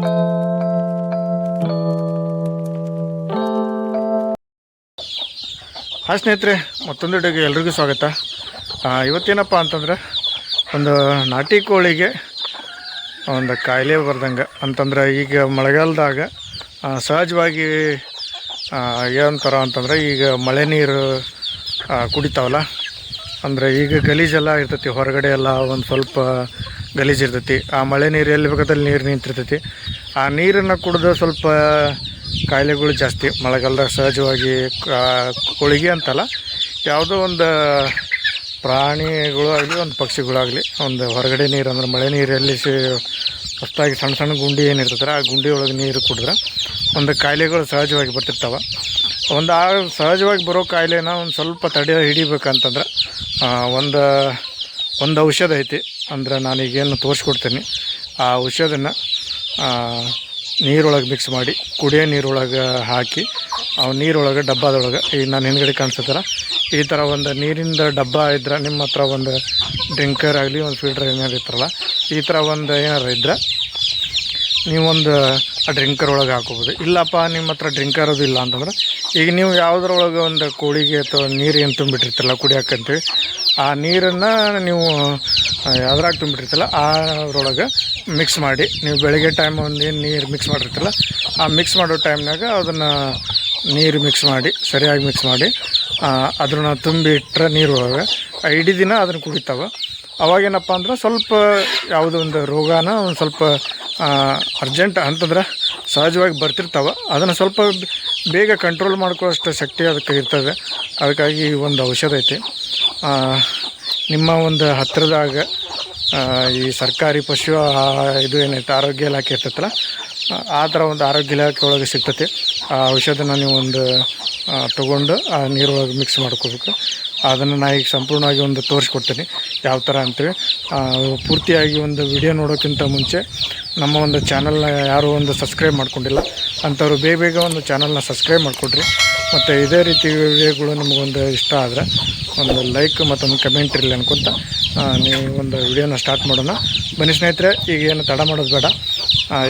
ಹಾಂ ಸ್ನೇಹಿತರೆ, ಮತ್ತೊಂದು ವಿಡಿಯೋಗೆ ಎಲ್ರಿಗೂ ಸ್ವಾಗತ. ಇವತ್ತೇನಪ್ಪ ಅಂತಂದ್ರೆ, ಒಂದು ನಾಟಿ ಕೋಳಿಗೆ ಒಂದು ಕಾಯಿಲೆ ಬರ್ದಂಗೆ. ಅಂತಂದ್ರೆ, ಈಗ ಮಳೆಗಾಲದಾಗ ಸಹಜವಾಗಿ ಏನಂತಾರ ಅಂತಂದ್ರೆ, ಈಗ ಮಳೆ ನೀರು ಕುಡಿತಾವಲ್ಲ. ಅಂದರೆ ಈಗ ಗಲೀಜೆಲ್ಲ ಇರ್ತೈತಿ, ಹೊರಗಡೆ ಎಲ್ಲ ಒಂದು ಸ್ವಲ್ಪ ಗಲೀಜು ಇರ್ತೈತಿ. ಆ ಮಳೆ ನೀರು ಎಲ್ಲಿ ಬೇಕಾದಲ್ಲಿ ನೀರು ನಿಂತಿರ್ತೈತಿ. ಆ ನೀರನ್ನು ಕುಡಿದ ಸ್ವಲ್ಪ ಕಾಯಿಲೆಗಳು ಜಾಸ್ತಿ. ಮಳೆಗಾಲದಾಗ ಸಹಜವಾಗಿ ಕೋಳಿಗೆ ಅಂತಲ್ಲ, ಯಾವುದೋ ಒಂದು ಪ್ರಾಣಿಗಳು ಆಗಲಿ, ಒಂದು ಪಕ್ಷಿಗಳಾಗಲಿ ಒಂದು ಹೊರಗಡೆ ನೀರು ಅಂದ್ರೆ ಮಳೆ ನೀರಲ್ಲಿ ಸಿ ಹೊಸದಾಗಿ ಸಣ್ಣ ಸಣ್ಣ ಗುಂಡಿ ಏನಿರ್ತದ್ರೆ ಆ ಗುಂಡಿ ಒಳಗೆ ನೀರು ಕುಡಿದ್ರೆ ಒಂದು ಕಾಯಿಲೆಗಳು ಸಹಜವಾಗಿ ಬರ್ತಿರ್ತಾವೆ. ಒಂದು ಆ ಸಹಜವಾಗಿ ಬರೋ ಕಾಯಿಲೆನ ಒಂದು ಸ್ವಲ್ಪ ತಡೆ ಹಿಡಿಬೇಕಂತಂದ್ರೆ ಒಂದು ಒಂದು ಔಷಧ ಐತಿ. ಅಂದ್ರೆ ನಾನೀಗೇನು ತೋರಿಸ್ಕೊಡ್ತೀನಿ. ಆ ಔಷಧನ ನೀರೊಳಗೆ ಮಿಕ್ಸ್ ಮಾಡಿ, ಕುಡಿಯೋ ನೀರೊಳಗೆ ಹಾಕಿ, ಆ ನೀರೊಳಗೆ ಡಬ್ಬಾದೊಳಗೆ ಈಗ ನಾನು ಹಿಂದ್ಗಡೆ ಕಾಣಿಸ್ತಾರ ಈ ಥರ ಒಂದು ನೀರಿಂದ ಡಬ್ಬ ಇದ್ರೆ ನಿಮ್ಮ ಹತ್ರ ಒಂದು ಡ್ರಿಂಕರ್ ಆಗಲಿ, ಒಂದು ಫಿಲ್ಟರ್ ಏನಾರು ಇರ್ತಾರಲ್ಲ ಈ ಥರ ಒಂದು ಏನಾರು ಇದ್ರೆ ನೀವೊಂದು ಆ ಡ್ರಿಂಕರ್ ಒಳಗೆ ಹಾಕೋಬೋದು. ಇಲ್ಲಪ್ಪ, ನಿಮ್ಮ ಹತ್ರ ಡ್ರಿಂಕರ್ ಅದು ಇಲ್ಲ ಅಂತಂದ್ರೆ, ಈಗ ನೀವು ಯಾವುದ್ರೊಳಗೆ ಒಂದು ಕೋಳಿಗೆ ಅಥವಾ ನೀರು ಏನು ತುಂಬಿಟ್ಟಿರ್ತಿರಲ್ಲ ಕುಡಿಯೋಕ್ಕಂತೇಳಿ ಆ ನೀರನ್ನು ನೀವು ಯಾವ್ದ್ರಾಗ ತುಂಬಿಟ್ಟಿರ್ತಲ್ಲ ಅದ್ರೊಳಗೆ ಮಿಕ್ಸ್ ಮಾಡಿ. ನೀವು ಬೆಳಗ್ಗೆ ಟೈಮ್ ಒಂದು ಏನು ನೀರು ಮಿಕ್ಸ್ ಮಾಡಿರ್ತಲ್ಲ ಆ ಮಿಕ್ಸ್ ಮಾಡೋ ಟೈಮ್ನಾಗ ಅದನ್ನು ನೀರು ಮಿಕ್ಸ್ ಮಾಡಿ, ಸರಿಯಾಗಿ ಮಿಕ್ಸ್ ಮಾಡಿ ಅದನ್ನ ತುಂಬಿ ಇಟ್ಟರೆ ನೀರೊಳಗೆ ಇಡೀ ದಿನ ಅದನ್ನು ಕುಡಿತಾವೆ. ಅವಾಗೇನಪ್ಪ ಅಂದ್ರೆ ಸ್ವಲ್ಪ ಯಾವುದೋ ಒಂದು ರೋಗನ ಒಂದು ಸ್ವಲ್ಪ ಅರ್ಜೆಂಟ್ ಅಂತಂದ್ರೆ ಸಹಜವಾಗಿ ಬರ್ತಿರ್ತಾವೆ. ಅದನ್ನು ಸ್ವಲ್ಪ ಬೇಗ ಕಂಟ್ರೋಲ್ ಮಾಡ್ಕೊಳ್ಳೋಷ್ಟು ಶಕ್ತಿ ಅದಕ್ಕೆ ಇರ್ತದೆ. ಅದಕ್ಕಾಗಿ ಒಂದು ಔಷಧ ಐತಿ. ನಿಮ್ಮ ಒಂದು ಹತ್ತಿರದಾಗ ಈ ಸರ್ಕಾರಿ ಪಶು ಇದು ಏನೈತೆ ಆರೋಗ್ಯ ಇಲಾಖೆ ಇರ್ತೈತಲ್ಲ, ಆ- ಥರ ಒಂದು ಆರೋಗ್ಯ ಇಲಾಖೆ ಒಳಗೆ ಸಿಗ್ತೈತಿ. ಆ ಔಷಧನ ನೀವು ಒಂದು ತಗೊಂಡು ಆ ನೀರೊಳಗೆ ಮಿಕ್ಸ್ ಮಾಡ್ಕೋಬೇಕು. ಅದನ್ನು ನಾ ಈಗ ಸಂಪೂರ್ಣವಾಗಿ ಒಂದು ತೋರಿಸ್ಕೊಡ್ತೀನಿ. ಯಾವ ಥರ ಅಂತೇಳಿ. ಪೂರ್ತಿಯಾಗಿ ಒಂದು ವಿಡಿಯೋ ನೋಡೋಕ್ಕಿಂತ ಮುಂಚೆ ನಮ್ಮ ಒಂದು ಚಾನಲ್ನ ಯಾರೂ ಒಂದು ಸಬ್ಸ್ಕ್ರೈಬ್ ಮಾಡ್ಕೊಂಡಿಲ್ಲ. ಅಂಥವ್ರು ಬೇಗ ಬೇಗ ಒಂದು ಚಾನಲ್ನ ಸಬ್ಸ್ಕ್ರೈಬ್ ಮಾಡಿಕೊಡ್ರಿ. ಮತ್ತು ಇದೇ ರೀತಿ ವಿಡಿಯೋಗಳು ನಿಮಗೊಂದು ಇಷ್ಟ ಆದರೆ ಒಂದು ಲೈಕ್ ಮತ್ತೊಂದು ಕಮೆಂಟ್ ಇರಲಿ ಅನ್ಕೊಂತ ನೀವು ಒಂದು ವಿಡಿಯೋನ ಸ್ಟಾರ್ಟ್ ಮಾಡೋಣ. ಬನ್ನಿ ಸ್ನೇಹಿತರೆ, ಈಗ ಏನು ತಡ ಮಾಡೋದು ಬೇಡ.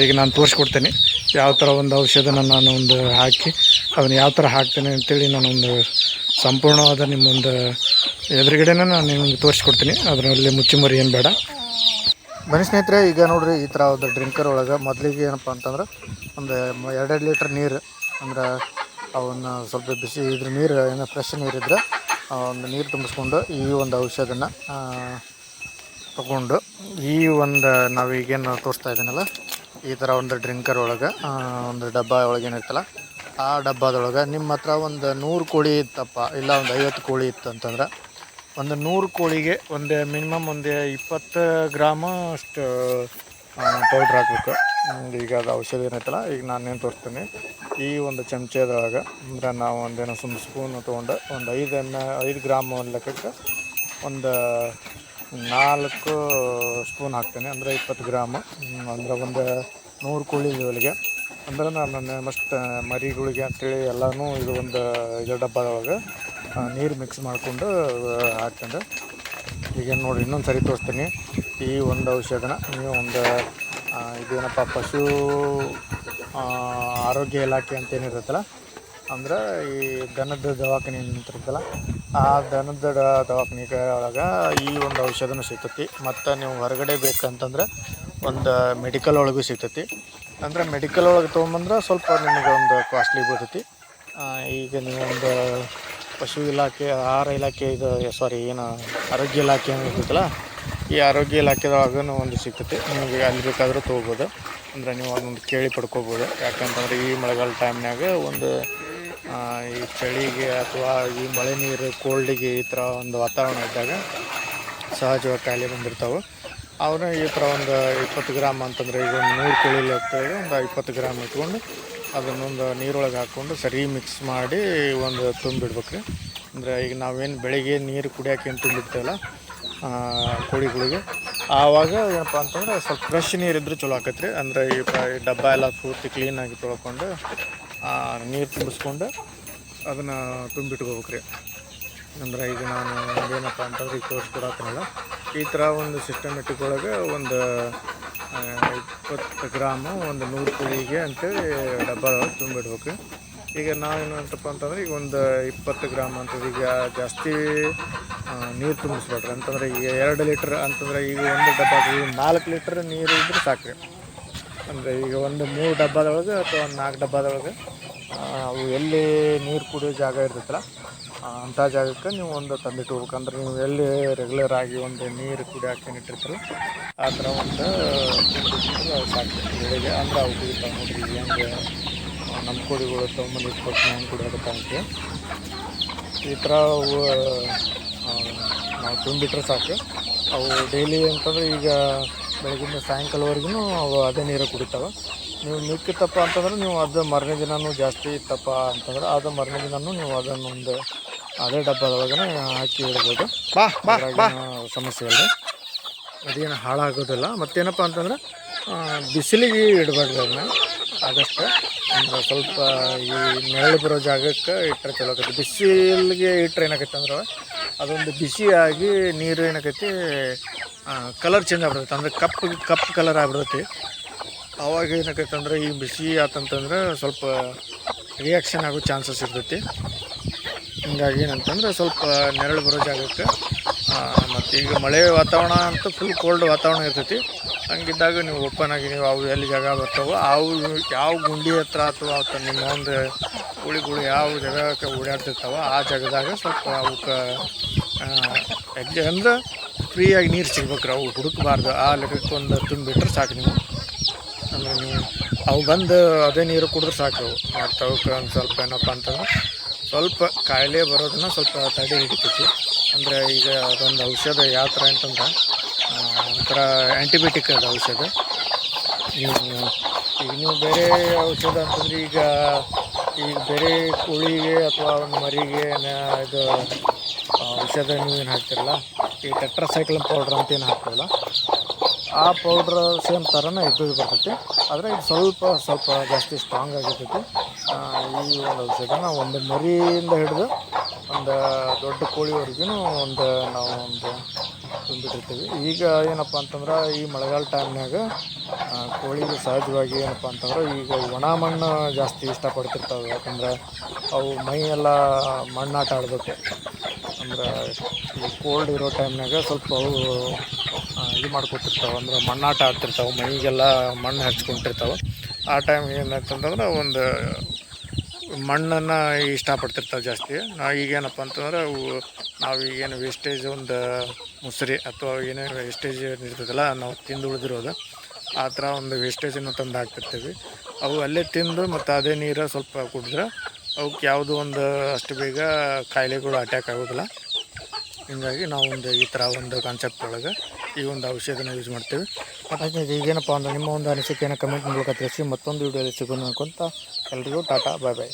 ಈಗ ನಾನು ತೋರಿಸ್ಕೊಡ್ತೀನಿ. ಯಾವ ಥರ ಒಂದು ಔಷಧನ ನಾನು ಒಂದು ಹಾಕಿ ಅದನ್ನು ಯಾವ ಥರ ಹಾಕ್ತೇನೆ ಅಂತೇಳಿ ನಾನೊಂದು ಸಂಪೂರ್ಣವಾದ ನಿಮ್ಮೊಂದು ಎದುರುಗಡೆನೇ ನಾನು ನಿಮಗೆ ತೋರಿಸ್ಕೊಡ್ತೀನಿ. ಅದರಲ್ಲಿ ಮುಚ್ಚುಮರಿ ಏನು ಬೇಡ. ಬನ್ನಿ ಸ್ನೇಹಿತರೆ, ಈಗ ನೋಡಿರಿ ಈ ಥರ ಒಂದು ಡ್ರಿಂಕರ್ ಒಳಗೆ ಮೊದಲಿಗೆ ಏನಪ್ಪ ಅಂತಂದ್ರೆ ಒಂದು ಎರಡೆರಡು ಲೀಟ್ರ್ ನೀರು, ಅಂದ್ರೆ ಅವನ್ನ ಸ್ವಲ್ಪ ಬಿಸಿ ಇದ್ರ ನೀರು, ಏನೋ ಫ್ರೆಶ್ ನೀರಿದ್ರೆ ಒಂದು ನೀರು ತುಂಬಿಸ್ಕೊಂಡು ಈ ಒಂದು ಔಷಧನ ತಗೊಂಡು ಈ ಒಂದು ನಾವು ಈಗೇನು ತೋರಿಸ್ತಾ ಇದ್ದೀನಲ್ಲ ಈ ಥರ ಒಂದು ಡ್ರಿಂಕರ್ ಒಳಗೆ ಒಂದು ಡಬ್ಬ ಒಳಗೆ ಏನಿರ್ತಲ್ಲ, ಆ ಡಬ್ಬದೊಳಗೆ ನಿಮ್ಮ ಹತ್ರ ಒಂದು ನೂರು ಕೋಳಿ ಇತ್ತಪ್ಪ, ಇಲ್ಲ ಒಂದು ಐವತ್ತು ಕೋಳಿ ಇತ್ತು ಅಂತಂದ್ರೆ, ಒಂದು ನೂರು ಕೋಳಿಗೆ ಒಂದು ಮಿನಿಮಮ್ ಒಂದು ಇಪ್ಪತ್ತು ಗ್ರಾಮ ಅಷ್ಟು ಪೌಡ್ರ್ ಹಾಕ್ಬೇಕು. ಈಗ ಅದು ಔಷಧಿ ಏನೈತಲ್ಲ ಈಗ ನಾನೇನು ತೋರಿಸ್ತೀನಿ. ಈ ಒಂದು ಚಮಚದೊಳಗೆ, ಅಂದ್ರೆ ನಾವು ಒಂದೇನೋ ಸುಮ್ಮ ಸ್ಪೂನು ತೊಗೊಂಡು, ಒಂದು ಐದು ಎಂ ಐದು ಗ್ರಾಮ್ ಲೆಕ್ಕಕ್ಕೆ ಒಂದು ನಾಲ್ಕು ಸ್ಪೂನ್ ಹಾಕ್ತೇನೆ, ಅಂದರೆ ಇಪ್ಪತ್ತು ಗ್ರಾಮ್. ಅಂದರೆ ಒಂದು ನೂರು ಕೋಳಿ ಲೆವೆಲ್ಗೆ ಅಂದ್ರೆ ನಾನು ಮಸ್ಟ್ ಮರಿಗಳಿಗೆ ಅಂತೇಳಿ ಎಲ್ಲನೂ ಇದು ಒಂದು ಇದು ಡಬ್ಬದೊಳಗೆ ನೀರು ಮಿಕ್ಸ್ ಮಾಡಿಕೊಂಡು ಹಾಕ್ತೇನೆ. ಈಗ ನೋಡಿ ಇನ್ನೊಂದು ಸರಿ ತೋರಿಸ್ತೀನಿ. ಈ ಒಂದು ಔಷಧನ, ನೀವು ಒಂದು ಇದೇನಪ್ಪ, ಪಶು ಆರೋಗ್ಯ ಇಲಾಖೆ ಅಂತೇನಿರುತ್ತಲ್ಲ ಅಂದರೆ ಈ ದನದ ದವಾಖಾನೆ ನಿಂತಿರುತ್ತಲ್ಲ ಆ ದನದ ದವಾಖಾನಿಗೆ ದವಾಖಾನೆ ಒಳಗೆ ಈ ಒಂದು ಔಷಧನೂ ಸಿಗ್ತೈತಿ. ಮತ್ತು ನೀವು ಹೊರಗಡೆ ಬೇಕಂತಂದ್ರೆ ಒಂದು ಮೆಡಿಕಲ್ ಒಳಗೂ ಸಿಗ್ತೈತಿ. ಅಂದರೆ ಮೆಡಿಕಲ್ ಒಳಗೆ ತೊಗೊಂಬಂದ್ರೆ ಸ್ವಲ್ಪ ನಿಮಗೆ ಒಂದು ಕಾಸ್ಟ್ಲಿ ಬೀಳ್ತೈತಿ. ಈಗ ನೀವು ಒಂದು ಪಶು ಇಲಾಖೆ, ಆಹಾರ ಇಲಾಖೆ ಇದು ಸಾರಿ ಏನು ಆರೋಗ್ಯ ಇಲಾಖೆ ಏನಿರ್ತೈತಲ್ಲ ಈ ಆರೋಗ್ಯ ಇಲಾಖೆದೊಳಗೂ ಒಂದು ಸಿಗ್ತೈತಿ. ನಿಮಗೆ ಅಲ್ಲಿ ಬೇಕಾದರೂ ತೊಗೋಬೋದು. ಅಂದರೆ ನೀವು ಅದೊಂದು ಕೇಳಿ ಪಡ್ಕೋಬೋದು. ಯಾಕಂತಂದ್ರೆ ಈ ಮಳೆಗಾಲ ಟೈಮ್ನಾಗ ಒಂದು ಈ ಚಳಿಗೆ ಅಥವಾ ಈ ಮಳೆ ನೀರು ಕೋಲ್ಡಿಗೆ ಈ ಥರ ಒಂದು ವಾತಾವರಣ ಇದ್ದಾಗ ಸಹಜವಾಗಿ ಕಾಯಿಲೆ ಬಂದಿರ್ತಾವೆ. ಅವನ್ನ ಈ ಥರ ಒಂದು ಇಪ್ಪತ್ತು ಗ್ರಾಮ್ ಅಂತಂದರೆ ಈಗ ಒಂದು ನೂರು ಕೋಳಿ ಲೆಕ್ಕದಾಗ ಒಂದು ಇಪ್ಪತ್ತು ಗ್ರಾಮ್ ಇಟ್ಕೊಂಡು ಅದನ್ನೊಂದು ನೀರೊಳಗೆ ಹಾಕ್ಕೊಂಡು ಸರಿ ಮಿಕ್ಸ್ ಮಾಡಿ ಒಂದು ತುಂಬಿಡ್ಬೇಕು ರೀ. ಅಂದರೆ ಈಗ ನಾವೇನು ಬೆಳಿಗ್ಗೆ ನೀರು ಕುಡಿಯೋಕೆ ಏನು ತುಂಬಿಡ್ತೇವಲ್ಲ ಕೋಳಿಗಳಿಗೆ ಆವಾಗ ಏನಪ್ಪ ಅಂತಂದ್ರೆ ಸ್ವಲ್ಪ ಫ್ರೆಶ್ ನೀರಿದ್ರೆ ಚಲೋ ಆಕತ್ರಿ. ಅಂದರೆ ಈ ಡಬ್ಬ ಎಲ್ಲ ಪೂರ್ತಿ ಕ್ಲೀನಾಗಿ ತೊಳ್ಕೊಂಡು ನೀರು ತುಂಬಿಸ್ಕೊಂಡು ಅದನ್ನು ತುಂಬಿಟ್ಕೋಬೇಕು ರೀ ಅಂದ್ರೆ ಈಗ ನಾನು ಏನಪ್ಪ ಅಂತಂದ್ರೆ ಈಗ ತೋರಿಸ್ಕೊಡತ್ತನಲ್ಲ ಈ ಥರ ಒಂದು ಸಿಸ್ಟಮೆಟಿಕ್ ಒಳಗೆ ಒಂದು ಇಪ್ಪತ್ತು ಗ್ರಾಮು ಒಂದು ನೂರು ಕುಳಿಗೆ ಅಂತೇಳಿ ಡಬ್ಬ ತುಂಬಿಡ್ಬೇಕು. ಈಗ ನಾವೇನು ಏನಂತಪ್ಪ ಅಂತಂದ್ರೆ ಈಗ ಒಂದು ಇಪ್ಪತ್ತು ಗ್ರಾಮ್ ಅಂತಂದ್ರೆ ಈಗ ಜಾಸ್ತಿ ನೀರು ತುಂಬಿಸ್ಬೇಡ್ರಿ. ಅಂತಂದ್ರೆ ಈಗ ಎರಡು ಲೀಟ್ರ್ ಅಂತಂದ್ರೆ ಈಗ ಒಂದು ಡಬ್ಬ, ನಾಲ್ಕು ಲೀಟ್ರ್ ನೀರು ಇದ್ರೆ ಸಾಕ್ರಿ. ಅಂದರೆ ಈಗ ಒಂದು ಮೂರು ಡಬ್ಬದೊಳಗೆ ಅಥವಾ ಒಂದು ನಾಲ್ಕು ಡಬ್ಬದೊಳಗೆ ಅವು ಎಲ್ಲಿ ನೀರು ಕುಡಿಯೋ ಜಾಗ ಇರ್ತೈತಲ್ಲ ಅಂಥ ಜಾಗಕ್ಕೆ ನೀವು ಒಂದು ತಂದಿಟ್ಟು ಅಂದ್ರೆ ನೀವು ಎಲ್ಲಿ ರೆಗ್ಯುಲರ್ ಆಗಿ ಒಂದು ನೀರು ಕುಡಿಯೋಕೆ ನೆಟ್ಟಿರ್ತಲ್ಲ ಆ ಥರ ಒಂದು ಅವು ಬೆಳಿಗ್ಗೆ ಅಂದ್ರೆ ಅವು ಕುಡಿತಾವೆ ನೋಡ್ರಿ ಹೆಂಗೆ ನಮ್ಮ ಕುಡಿಗಳು ತೊಗೊಂಬಂದು ಇಟ್ಕೊಟ್ಟು ಕುಡಿಯೋದಕ್ಕೆ ಅಂತ ಈ ಥರ ಅವು ನಾವು ತುಂಬಿಟ್ರೆ ಸಾಕು. ಅವು ಡೈಲಿ ಅಂತಂದ್ರೆ ಈಗ ಬೆಳಗಿಂದ ಸಾಯಂಕಾಲವರೆಗೂ ಅವು ಅದೇ ನೀರು ಕುಡಿತಾವೆ. ನೀವು ಮಿಕ್ಕಿತ್ತಪ್ಪ ಅಂತಂದ್ರೆ ನೀವು ಅದು ಮರನೇ ದಿನವೂ ಜಾಸ್ತಿ ಇತ್ತಪ್ಪ ಅಂತಂದ್ರೆ ಅದು ಮರನೇ ದಿನವೂ ನೀವು ಅದನ್ನೊಂದು ಅದೇ ಡಬ್ಬದೊಳಗನೆ ಹಾಕಿ ಇಡ್ಬೋದು. ಸಮಸ್ಯೆ ಇಲ್ಲ. ಅದೇನು ಹಾಳಾಗೋದಿಲ್ಲ. ಮತ್ತೇನಪ್ಪ ಅಂತಂದ್ರೆ ಬಿಸಿಲಿಗೆ ಇಡಬಾರ್ದು ಅದನ್ನ. ಆದಷ್ಟು ಅಂದ್ರೆ ಸ್ವಲ್ಪ ಈ ನೆರಳು ಬರೋ ಜಾಗಕ್ಕೆ ಇಟ್ಟರೆ ಚಲೋ ಆಗುತ್ತೆ ಬಿಸಿಲಿಗೆ ಇಟ್ಟರೆ ಏನಾಗುತ್ತೆ ಅಂದ್ರೆ ಅದೊಂದು ಬಿಸಿಯಾಗಿ ನೀರು ಏನಾಕೈತಿ ಕಲರ್ ಚೇಂಜ್ ಆಗ್ಬಿಡುತ್ತೆ. ಅಂದರೆ ಕಪ್ಪು ಕಪ್ಪು ಕಲರ್ ಆಗ್ಬಿಡುತ್ತೆ. ಆವಾಗ ಏನಾಕೈತೆ ಅಂದ್ರೆ ಈ ಬಿಸಿ ಆತಂತಂದ್ರೆ ಸ್ವಲ್ಪ ರಿಯಾಕ್ಷನ್ ಆಗೋ ಚಾನ್ಸಸ್ ಇರ್ತೈತಿ. ಹಿಂಗಾಗಿ ಏನಂತಂದ್ರೆ ಸ್ವಲ್ಪ ನೆರಳು ಬರೋ ಜಾಗಕ್ಕೆ ಮತ್ತು ಈಗ ಮಳೆ ವಾತಾವರಣ ಅಂತೂ ಫುಲ್ ಕೋಲ್ಡ್ ವಾತಾವರಣ ಇರ್ತೈತಿ. ಹಂಗಿದ್ದಾಗ ನೀವು ಓಪನ್ ಆಗಿ ನೀವು ಅವು ಎಲ್ಲಿ ಜಾಗ ಬರ್ತಾವೋ ಅವು, ಯಾವ ಗುಂಡಿ ಹತ್ರ ಅಥವಾ ಅಥವಾ ನಿಮ್ಮ ಒಂದು ಗುಳಿಗಳು ಯಾವ ಜಾಗಕ್ಕೆ ಓಡಾಡ್ತಿರ್ತಾವೋ ಆ ಜಾಗದಾಗ ಸ್ವಲ್ಪ ಅವಕ್ಕೆ ಎಗ್ಜ ಅಂದ್ರೆ ಫ್ರೀಯಾಗಿ ನೀರು ಸಿಗ್ಬೇಕು ಅವು ಹುಡುಕಬಾರ್ದು. ಆ ಲೆಕ್ಕಕ್ಕೆ ಒಂದು ತುಂಬಿಟ್ರೆ ಸಾಕು ನೀವು. ಅಂದರೆ ನೀವು ಅವು ಬಂದು ಅದೇ ನೀರು ಕುಡಿದ್ರೆ ಸಾಕು. ಮತ್ತು ಅವಕ್ಕೆ ಒಂದು ಸ್ವಲ್ಪ ಏನಪ್ಪ ಅಂತಂದ್ರೆ ಸ್ವಲ್ಪ ಕಾಯಿಲೆ ಬರೋದನ್ನ ಸ್ವಲ್ಪ ತಡೆ ಹಿಡಿತೈತಿ. ಅಂದರೆ ಈಗ ಅದೊಂದು ಔಷಧ ಯಾವ ಥರ ಅಂತಂದ್ರೆ ಒಂಥರ ಆ್ಯಂಟಿಬಯೋಟಿಕ್ ಅದು ಔಷಧ. ನೀವು ಈಗ ನೀವು ಬೇರೆ ಔಷಧ ಅಂತಂದ್ರೆ ಈಗ ಈಗ ಬೇರೆ ಕೋಳಿಗೆ ಅಥವಾ ಒಂದು ಮರಿಗೆ ಇದು ಔಷಧ ಔಷಧ ಏನು ಹಾಕ್ತಿರಲ್ಲ, ಈ ಟೆಟ್ರಾಸೈಕ್ಲಿನ್ ಪೌಡ್ರ್ ಅಂತ ಏನು ಹಾಕ್ತಿರಲ್ಲ, ಆ ಪೌಡ್ರ್ ಸೇಮ್ ಥರನೇ ಇದು ಬರ್ತೈತಿ. ಆದರೆ ಇದು ಸ್ವಲ್ಪ ಸ್ವಲ್ಪ ಜಾಸ್ತಿ ಸ್ಟ್ರಾಂಗ್ ಆಗಿರ್ತೈತಿ. ಈ ಒಂದು ಔಷಧನ ಒಂದು ಮರಿಯಿಂದ ಹಿಡಿದು ಒಂದು ದೊಡ್ಡ ಕೋಳಿವರೆಗೂ ಒಂದು ನಾವು ಒಂದು ತುಂಬಿಟ್ಟಿರ್ತೀವಿ. ಈಗ ಏನಪ್ಪ ಅಂತಂದ್ರೆ ಈ ಮಳೆಗಾಲ ಟೈಮ್ನಾಗ ಕೋಳಿಗೆ ಸಹಜವಾಗಿ ಏನಪ್ಪ ಅಂತಂದ್ರೆ ಈಗ ಒಣ ಮಣ್ಣು ಜಾಸ್ತಿ ಇಷ್ಟಪಡ್ತಿರ್ತಾವೆ. ಯಾಕಂದ್ರೆ ಅವು ಮೈ ಎಲ್ಲ ಮಣ್ಣಾಟ ಆಡಬೇಕು. ಅಂದ್ರೆ ಈ ಕೋಲ್ಡ್ ಇರೋ ಟೈಮ್ನಾಗ ಸ್ವಲ್ಪ ಅವು ಇದು ಮಾಡ್ಕೊತಿರ್ತಾವೆ ಅಂದ್ರೆ ಮಣ್ಣಾಟ ಆಡ್ತಿರ್ತಾವೆ. ಮೈಗೆಲ್ಲ ಮಣ್ಣು ಹಚ್ಕೊಂಡಿರ್ತಾವೆ. ಆ ಟೈಮ್ ಏನಾಯ್ತಂತಂದ್ರೆ ಒಂದು ಮಣ್ಣನ್ನು ಇಷ್ಟಪಡ್ತಿರ್ತಾವೆ ಜಾಸ್ತಿ. ನಾವು ಈಗೇನಪ್ಪ ಅಂತಂದ್ರೆ ಅವು ನಾವು ಈಗೇನು ವೇಸ್ಟೇಜ್ ಒಂದು ಮುಸ್ರಿ ಅಥವಾ ಏನೇ ವೇಸ್ಟೇಜ್ ಇರ್ತದಲ್ಲ, ನಾವು ತಿಂದು ಉಳಿದಿರೋದು, ಆ ಥರ ಒಂದು ವೇಸ್ಟೇಜನ್ನು ತಂದು ಹಾಕ್ತಿರ್ತೀವಿ. ಅವು ಅಲ್ಲೇ ತಿಂದು ಮತ್ತು ಅದೇ ನೀರು ಸ್ವಲ್ಪ ಕುಡಿದ್ರೆ ಅವಕ್ಕೆ ಯಾವುದೋ ಒಂದು ಅಷ್ಟು ಬೇಗ ಕಾಯಿಲೆಗಳು ಅಟ್ಯಾಕ್ ಆಗೋದಿಲ್ಲ. ಹೀಗಾಗಿ ನಾವು ಒಂದು ಈ ಥರ ಒಂದು ಕಾನ್ಸೆಪ್ಟ್ ಒಳಗೆ ಈ ಒಂದು ಔಷಧಿನ ಯೂಸ್ ಮಾಡ್ತೀವಿ. ಮತ್ತು ಈಗೇನಪ್ಪ ಅಂದ್ರೆ ನಿಮ್ಮ ಒಂದು ಅನಿಸಿಕೆಯನ್ನು ಕಮೆಂಟ್ ಮೂಲಕ ತಿಳಿಸಿ, ಮತ್ತೊಂದು ವಿಡಿಯೋದಲ್ಲಿ ಸಿಗೋಣ ಅನ್ಕೊಂತ ಎಲ್ರಿಗೂ ಟಾಟಾ ಬಾಯ್ ಬಾಯ್